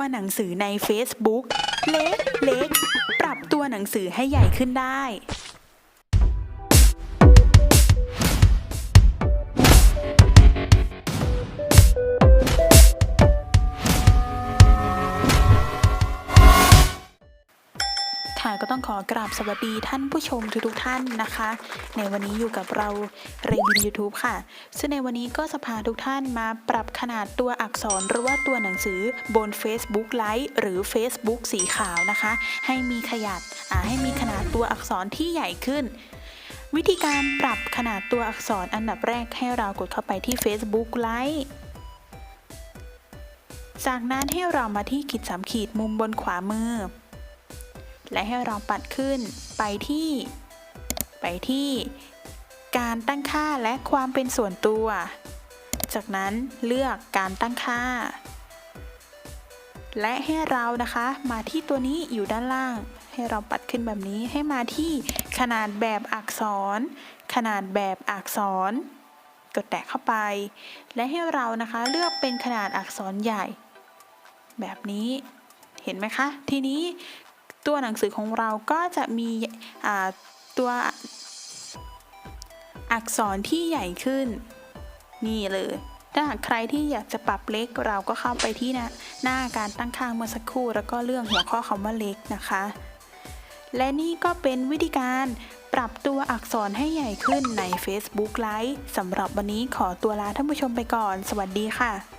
ตัวหนังสือใน Facebook เล็กเล็กปรับตัวหนังสือให้ใหญ่ขึ้นได้ ค่ะก็ต้องขอกราบสวัสดีท่านผู้ชมทุกๆท่านนะคะ ในวันนี้อยู่กับเราเรวิน YouTube ค่ะ ซึ่งในวันนี้ก็จะพาทุกท่านมาปรับขนาดตัวอักษรหรือว่าตัวหนังสือบน Facebook Lite หรือ Facebook สีขาวนะคะ ให้มีขยัดให้มีขนาดตัวอักษรที่ใหญ่ขึ้นวิธีการปรับขนาดตัวอักษรอันดับแรกให้เรากดเข้าไปที่ Facebook Lite จากนั้นให้เรามาที่ขีดสามขีดมุมบนขวามือ และให้เราปัดขึ้นไปที่ ไปที่ การตั้งค่าและความเป็นส่วนตัว จากนั้นเลือกการตั้งค่า และให้เรานะคะมาที่ตัวนี้อยู่ด้านล่าง ให้เราปัดขึ้นแบบนี้ให้มาที่ขนาดแบบอักษร ขนาดแบบอักษร กดแตะเข้าไป และให้เรานะคะเลือกเป็นขนาดอักษรใหญ่ แบบนี้เห็นไหมคะ ทีนี้ ตัวหนังสือของเราก็จะมีตัวอักษรที่ใหญ่ขึ้น นี่เลย ถ้าหากใครที่อยากจะปรับเล็กเราก็เข้าไปที่หน้าหน้าการตั้งค่าเมื่อสักครู่ แล้วก็เลื่อกหัวข้อคำว่าเล็กนะคะ และนี่ก็เป็นวิธีการปรับตัวอักษรให้ใหญ่ขึ้นใน Facebook Lite สำหรับวันนี้ขอตัวลาท่านผู้ชมไปก่อน สวัสดีค่ะ